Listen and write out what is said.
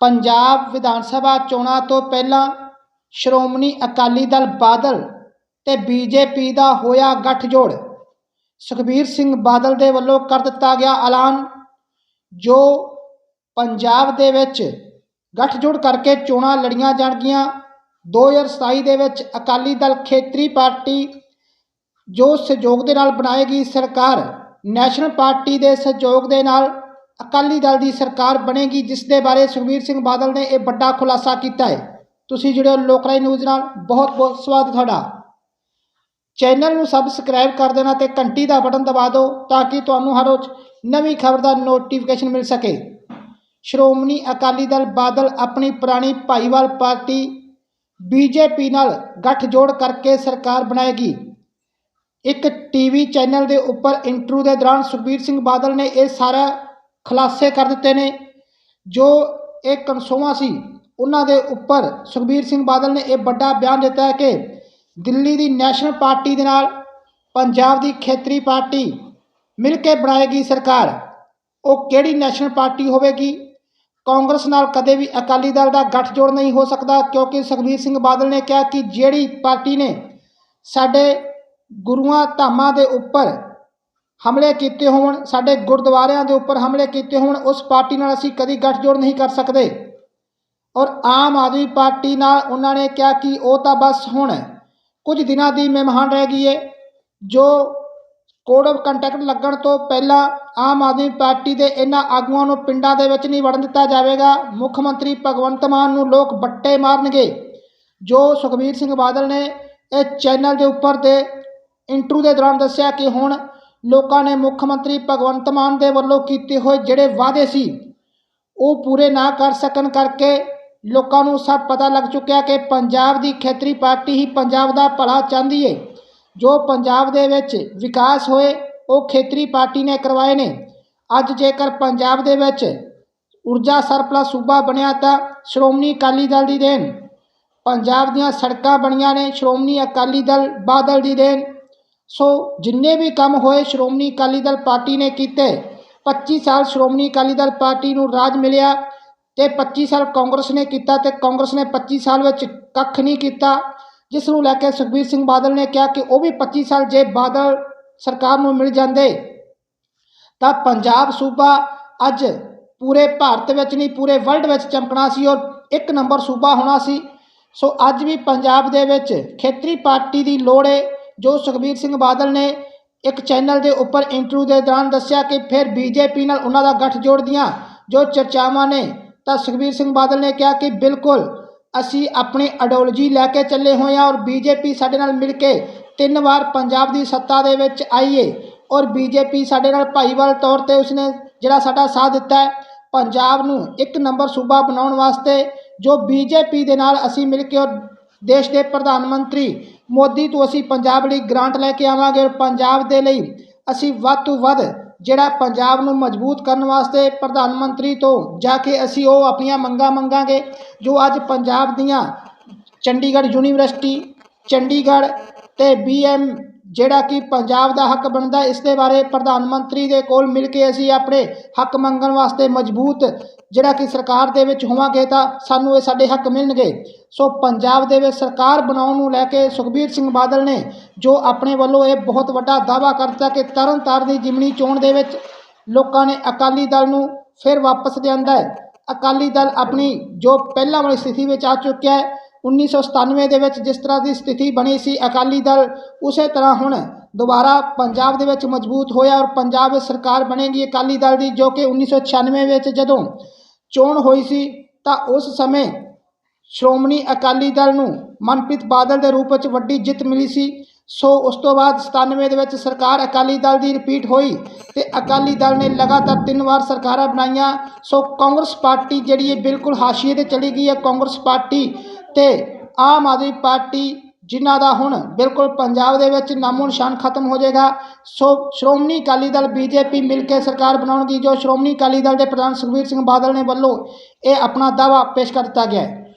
ਪੰਜਾਬ ਵਿਧਾਨ ਸਭਾ ਚੋਣਾਂ ਤੋਂ ਪਹਿਲਾਂ ਸ਼੍ਰੋਮਣੀ ਅਕਾਲੀ ਦਲ ਬਾਦਲ ਤੇ ਬੀਜੇਪੀ ਦਾ ਹੋਇਆ ਗੱਠਜੋੜ। ਸੁਖਬੀਰ ਸਿੰਘ ਬਾਦਲ ਦੇ ਵੱਲੋਂ ਕਰ ਦਿੱਤਾ ਗਿਆ ਐਲਾਨ, ਜੋ ਪੰਜਾਬ ਦੇ ਵਿੱਚ ਗੱਠਜੋੜ ਕਰਕੇ ਚੋਣਾਂ ਲੜੀਆਂ ਜਾਣਗੀਆਂ। 2027 ਦੇ ਵਿੱਚ ਅਕਾਲੀ ਦਲ ਖੇਤਰੀ ਪਾਰਟੀ, ਜੋ ਸਹਿਯੋਗ ਦੇ ਨਾਲ ਬਣਾਏਗੀ ਸਰਕਾਰ, ਨੈਸ਼ਨਲ ਪਾਰਟੀ ਦੇ ਸਹਿਯੋਗ ਦੇ ਨਾਲ ਅਕਾਲੀ ਦਲ ਦੀ ਸਰਕਾਰ ਬਣੇਗੀ ਜਿਸ ਦੇ ਬਾਰੇ ਸੁਖਬੀਰ ਸਿੰਘ ਬਾਦਲ ਨੇ ਇਹ ਵੱਡਾ ਖੁਲਾਸਾ ਕੀਤਾ ਹੈ। ਤੁਸੀਂ ਜੁੜਿਓ ਲੋਕਰਾਈ ਨਿਊਜ਼ ਨਾਲ। ਬਹੁਤ ਬਹੁਤ ਸਵਾਗਤ ਤੁਹਾਡਾ। ਚੈਨਲ ਨੂੰ ਸਬਸਕ੍ਰਾਈਬ ਕਰ ਦੇਣਾ ਤੇ ਘੰਟੀ ਦਾ ਬਟਨ ਦਬਾ ਦਿਓ ਤਾਂ ਕਿ ਤੁਹਾਨੂੰ ਹਰ ਰੋਜ਼ ਨਵੀਂ ਖਬਰ ਦਾ ਨੋਟੀਫਿਕੇਸ਼ਨ ਮਿਲ ਸਕੇ। ਸ਼੍ਰੋਮਣੀ ਅਕਾਲੀ ਦਲ ਬਾਦਲ ਆਪਣੀ ਪੁਰਾਣੀ ਭਾਈਵਾਲ ਪਾਰਟੀ ਬੀਜੇਪੀ ਨਾਲ ਗੱਠਜੋੜ ਕਰਕੇ ਸਰਕਾਰ ਬਣਾਏਗੀ। ਇੱਕ ਟੀਵੀ ਚੈਨਲ ਦੇ ਉੱਪਰ ਇੰਟਰਵਿਊ ਦੇ ਦੌਰਾਨ ਸੁਖਬੀਰ ਸਿੰਘ ਬਾਦਲ ਨੇ ਇਹ ਸਾਰਾ ਖੁਲਾਸੇ ਕਰ ਦਿੱਤੇ ਨੇ। ਜੋ ਇਹ ਕਨਸੋਆਂ ਸੀ, ਉਹਨਾਂ ਦੇ ਉੱਪਰ ਸੁਖਬੀਰ ਸਿੰਘ ਬਾਦਲ ਨੇ ਇਹ ਵੱਡਾ ਬਿਆਨ ਦਿੱਤਾ ਹੈ ਕਿ ਦਿੱਲੀ ਦੀ ਨੈਸ਼ਨਲ ਪਾਰਟੀ ਦੇ ਨਾਲ ਪੰਜਾਬ ਦੀ ਖੇਤਰੀ ਪਾਰਟੀ ਮਿਲ ਕੇ ਬਣਾਏਗੀ ਸਰਕਾਰ, ਉਹ ਕਿਹੜੀ ਨੈਸ਼ਨਲ ਪਾਰਟੀ ਹੋਵੇਗੀ? ਕਾਂਗਰਸ ਨਾਲ ਕਦੇ ਵੀ ਅਕਾਲੀ ਦਲ ਦਾ ਗੱਠਜੋੜ ਨਹੀਂ ਹੋ ਸਕਦਾ, ਕਿਉਂਕਿ ਸੁਖਬੀਰ ਸਿੰਘ ਬਾਦਲ ਨੇ ਕਿਹਾ ਕਿ ਜਿਹੜੀ ਪਾਰਟੀ ਨੇ ਸਾਡੇ ਗੁਰੂਆਂ ਧਾਮਾਂ ਦੇ ਉੱਪਰ ਹਮਲੇ ਕੀਤੇ ਹੋਣ, ਸਾਡੇ ਗੁਰਦੁਆਰਿਆਂ ਦੇ ਉੱਪਰ ਹਮਲੇ ਕੀਤੇ ਹੋਣ, ਉਸ ਪਾਰਟੀ ਨਾਲ ਅਸੀਂ ਕਦੀ ਗੱਠਜੋੜ ਨਹੀਂ ਕਰ ਸਕਦੇ। ਔਰ ਆਮ ਆਦਮੀ ਪਾਰਟੀ ਨਾਲ ਉਹਨਾਂ ਨੇ ਕਿਹਾ ਕਿ ਉਹ ਤਾਂ ਬਸ ਹੁਣ ਕੁਝ ਦਿਨਾਂ ਦੀ ਮਹਿਮਾਨ ਰਹਿ ਗਈ ਹੈ ਜੋ ਕੋਡ ਆਫ ਕੰਟੈਕਟ ਲੱਗਣ ਤੋਂ ਪਹਿਲਾਂ ਆਮ ਆਦਮੀ ਪਾਰਟੀ ਦੇ ਇਹਨਾਂ ਆਗੂਆਂ ਨੂੰ ਪਿੰਡਾਂ ਦੇ ਵਿੱਚ ਨਹੀਂ ਵੜਨ ਦਿੱਤਾ ਜਾਵੇਗਾ। ਮੁੱਖ ਮੰਤਰੀ ਭਗਵੰਤ ਮਾਨ ਨੂੰ ਲੋਕ ਬੱਟੇ ਮਾਰਨਗੇ, ਜੋ ਸੁਖਬੀਰ ਸਿੰਘ ਬਾਦਲ ਨੇ ਇਹ ਚੈਨਲ ਦੇ ਉੱਪਰ ਦੇ ਇੰਟਰਵਿਊ ਦੇ ਦੌਰਾਨ ਦੱਸਿਆ ਕਿ ਹੁਣ ਲੋਕਾਂ ਨੇ ਮੁੱਖ ਮੰਤਰੀ ਭਗਵੰਤ ਮਾਨ ਦੇ ਵੱਲੋਂ ਕੀਤੇ ਹੋਏ ਜਿਹੜੇ ਵਾਅਦੇ ਸੀ, ਉਹ ਪੂਰੇ ਨਾ ਕਰ ਸਕਣ ਕਰਕੇ ਲੋਕਾਂ ਨੂੰ ਸਭ ਪਤਾ ਲੱਗ ਚੁੱਕਿਆ ਕਿ ਪੰਜਾਬ ਦੀ ਖੇਤਰੀ ਪਾਰਟੀ ਹੀ ਪੰਜਾਬ ਦਾ ਭਲਾ ਚਾਹੁੰਦੀ ਏ। ਜੋ ਪੰਜਾਬ ਦੇ ਵਿੱਚ ਵਿਕਾਸ ਹੋਏ, ਉਹ ਖੇਤਰੀ ਪਾਰਟੀ ਨੇ ਕਰਵਾਏ ਨੇ। ਅੱਜ ਜੇਕਰ ਪੰਜਾਬ ਦੇ ਵਿੱਚ ਊਰਜਾ ਸਰਪਲਸ ਸੂਬਾ ਬਣਿਆ ਤਾਂ ਸ਼੍ਰੋਮਣੀ ਅਕਾਲੀ ਦਲ ਦੀ ਦੇਣ। ਪੰਜਾਬ ਦੀਆਂ ਸੜਕਾਂ ਬਣੀਆਂ ਨੇ, ਸ਼੍ਰੋਮਣੀ ਅਕਾਲੀ ਦਲ ਬਾਦਲ ਦੀ ਦੇਣ। ਸੋ ਜਿੰਨੇ ਵੀ ਕੰਮ ਹੋਏ, ਸ਼੍ਰੋਮਣੀ ਅਕਾਲੀ ਦਲ ਪਾਰਟੀ ਨੇ ਕੀਤੇ 25 ਸਾਲ ਸ਼੍ਰੋਮਣੀ ਅਕਾਲੀ ਦਲ ਪਾਰਟੀ ਨੂੰ ਰਾਜ ਮਿਲਿਆ ਤੇ 25 ਸਾਲ ਕਾਂਗਰਸ ਨੇ ਕੀਤਾ ਤੇ ਕਾਂਗਰਸ ਨੇ 25 ਸਾਲ ਵਿੱਚ ਕੱਖ ਨਹੀਂ ਕੀਤਾ, ਜਿਸ ਨੂੰ ਲੈ ਕੇ ਸੁਖਬੀਰ ਸਿੰਘ ਬਾਦਲ ਨੇ ਕਿਹਾ ਕਿ ਉਹ ਵੀ 25 ਸਾਲ ਜੇ ਬਾਦਲ ਸਰਕਾਰ ਨੂੰ ਮਿਲ ਜਾਂਦੇ, ਤਾਂ ਪੰਜਾਬ ਸੂਬਾ ਅੱਜ ਪੂਰੇ ਭਾਰਤ ਵਿੱਚ ਨਹੀਂ, ਪੂਰੇ ਵਰਲਡ ਵਿੱਚ ਚਮਕਣਾ ਸੀ ਔਰ ਇੱਕ ਨੰਬਰ ਸੂਬਾ ਹੋਣਾ ਸੀ। ਸੋ ਅੱਜ ਵੀ ਪੰਜਾਬ ਦੇ ਵਿੱਚ ਖੇਤਰੀ ਪਾਰਟੀ ਦੀ ਲੋੜ ਹੈ ਜੋ ਸੁਖਬੀਰ ਸਿੰਘ ਬਾਦਲ ਨੇ ਇੱਕ ਚੈਨਲ ਦੇ ਉੱਪਰ ਇੰਟਰਵਿਊ ਦੇ ਦੌਰਾਨ ਦੱਸਿਆ ਕਿ ਫਿਰ ਬੀਜੇਪੀ ਨਾਲ ਉਹਨਾਂ ਦਾ ਗੱਠਜੋੜ ਦੀਆਂ ਜੋ ਚਰਚਾਵਾਂ ਨੇ, ਤਾਂ ਸੁਖਬੀਰ ਸਿੰਘ ਬਾਦਲ ਨੇ ਕਿਹਾ ਕਿ ਬਿਲਕੁਲ ਅਸੀਂ ਆਪਣੀ ਆਈਡੀਓਲੋਜੀ ਲੈ ਕੇ ਚੱਲੇ ਹੋਏ ਹਾਂ ਔਰ ਬੀਜੇਪੀ ਸਾਡੇ ਨਾਲ ਮਿਲ ਕੇ ਤਿੰਨ ਵਾਰ ਪੰਜਾਬ ਦੀ ਸੱਤਾ ਦੇ ਵਿੱਚ ਆਈਏ ਔਰ ਬੀਜੇਪੀ ਸਾਡੇ ਨਾਲ ਭਾਈਵਾਲ ਤੌਰ ਤੇ ਉਸਨੇ ਜਿਹੜਾ ਸਾਡਾ ਸਾਥ ਦਿੱਤਾ ਹੈ, ਪੰਜਾਬ ਨੂੰ ਇੱਕ ਨੰਬਰ ਸੂਬਾ ਬਣਾਉਣ ਵਾਸਤੇ ਜੋ ਬੀਜੇਪੀ ਦੇ ਨਾਲ ਅਸੀਂ ਮਿਲ ਕੇ ਔਰ ਦੇਸ਼ ਦੇ ਪ੍ਰਧਾਨ ਮੰਤਰੀ ਮੋਦੀ, ਤੋਂ ਅਸੀਂ ਪੰਜਾਬ ਲਈ ਗ੍ਰਾਂਟ ਲੈ ਕੇ ਆਵਾਂਗੇ। ਔਰ ਪੰਜਾਬ ਦੇ ਲਈ ਅਸੀਂ ਵੱਧ ਤੋਂ ਵੱਧ ਜਿਹੜਾ ਪੰਜਾਬ ਨੂੰ ਮਜ਼ਬੂਤ ਕਰਨ ਵਾਸਤੇ ਪ੍ਰਧਾਨ ਮੰਤਰੀ ਤੋਂ ਜਾ ਕੇ ਅਸੀਂ ਉਹ ਆਪਣੀਆਂ ਮੰਗਾਂ ਮੰਗਾਂਗੇ, ਜੋ ਅੱਜ ਪੰਜਾਬ ਦੀਆਂ ਚੰਡੀਗੜ੍ਹ ਯੂਨੀਵਰਸਿਟੀ, ਚੰਡੀਗੜ੍ਹ ਤੇ ਬੀਐਮ ਜਿਹੜਾ ਕਿ ਪੰਜਾਬ ਦਾ ਹੱਕ ਬਣਦਾ, ਇਸ ਦੇ ਬਾਰੇ ਪ੍ਰਧਾਨ ਮੰਤਰੀ ਦੇ ਕੋਲ ਮਿਲ ਕੇ ਅਸੀਂ ਆਪਣੇ ਹੱਕ ਮੰਗਣ ਵਾਸਤੇ ਮਜ਼ਬੂਤ, ਜਿਹੜਾ ਕਿ ਸਰਕਾਰ ਦੇ ਵਿੱਚ ਹੋਵਾਂਗੇ ਤਾਂ ਸਾਨੂੰ ਇਹ ਸਾਡੇ ਹੱਕ ਮਿਲਣਗੇ। ਸੋ ਪੰਜਾਬ ਦੇ ਵਿੱਚ ਸਰਕਾਰ ਬਣਾਉਣ ਨੂੰ ਲੈ ਕੇ ਸੁਖਬੀਰ ਸਿੰਘ ਬਾਦਲ ਨੇ ਜੋ ਆਪਣੇ ਵੱਲੋਂ ਇਹ ਬਹੁਤ ਵੱਡਾ ਦਾਅਵਾ ਕਰਤਾ ਕਿ ਤਰਨ ਤਾਰਨ ਦੀ ਜ਼ਿਮਨੀ ਚੋਣ ਦੇ ਵਿੱਚ ਲੋਕਾਂ ਨੇ ਅਕਾਲੀ ਦਲ ਨੂੰ ਫਿਰ ਵਾਪਸ ਲਿਆਂਦਾ ਹੈ। ਅਕਾਲੀ ਦਲ ਆਪਣੀ ਜੋ ਪਹਿਲਾਂ ਵਾਲੀ ਸਥਿਤੀ ਵਿੱਚ ਆ ਚੁੱਕਿਆ ਹੈ 1997 ਦੇ ਵਿੱਚ ਜਿਸ ਤਰ੍ਹਾਂ ਦੀ ਸਥਿਤੀ ਬਣੀ ਸੀ ਅਕਾਲੀ ਦਲ, ਉਸੇ ਤਰ੍ਹਾਂ ਹੁਣ ਦੁਬਾਰਾ ਪੰਜਾਬ ਦੇ ਵਿੱਚ ਮਜ਼ਬੂਤ ਹੋਇਆ ਔਰ ਪੰਜਾਬ ਵਿੱਚ ਸਰਕਾਰ ਬਣੇਗੀ ਅਕਾਲੀ ਦਲ ਦੀ, ਜੋ ਕਿ 1996 ਵਿੱਚ ਜਦੋਂ ਚੋਣ ਹੋਈ ਸੀ, ਤਾਂ ਉਸ ਸਮੇਂ ਸ਼੍ਰੋਮਣੀ ਅਕਾਲੀ ਦਲ ਨੂੰ ਮਨਪ੍ਰੀਤ ਬਾਦਲ ਦੇ ਰੂਪ ਵਿੱਚ ਵੱਡੀ ਜਿੱਤ ਮਿਲੀ ਸੀ। ਸੋ ਉਸ ਤੋਂ ਬਾਅਦ 97 ਦੇ ਵਿੱਚ ਸਰਕਾਰ ਅਕਾਲੀ ਦਲ ਦੀ ਰਿਪੀਟ ਹੋਈ ਤੇ ਅਕਾਲੀ ਦਲ ਨੇ ਲਗਾਤਾਰ ਤਿੰਨ ਵਾਰ ਸਰਕਾਰਾਂ ਬਣਾਈਆਂ। ਸੋ ਕਾਂਗਰਸ ਪਾਰਟੀ ਜਿਹੜੀ ਹੈ ਬਿਲਕੁਲ ਹਾਸ਼ੀਏ ਤੇ ਚਲੀ ਗਈ ਹੈ। ਕਾਂਗਰਸ ਪਾਰਟੀ ਤੇ ਆਮ ਆਦਮੀ ਪਾਰਟੀ ਜਿਨ੍ਹਾਂ ਦਾ ਹੁਣ ਬਿਲਕੁਲ ਪੰਜਾਬ ਦੇ ਵਿੱਚ ਨਾਮੋ ਨਿਸ਼ਾਨ ਖਤਮ ਹੋ ਜਾਏਗਾ, ਸੋ ਸ਼੍ਰੋਮਣੀ ਅਕਾਲੀ ਦਲ ਬੀਜੇਪੀ ਮਿਲ ਕੇ ਸਰਕਾਰ ਬਣਾਉਣਗੀ ਜੋ ਸ਼੍ਰੋਮਣੀ ਅਕਾਲੀ ਦਲ ਦੇ ਪ੍ਰਧਾਨ ਸੁਖਬੀਰ ਸਿੰਘ ਬਾਦਲ ਨੇ ਵੱਲੋਂ ਇਹ ਆਪਣਾ ਦਾਅਵਾ ਪੇਸ਼ ਕਰ ਦਿੱਤਾ ਗਿਆ ਹੈ।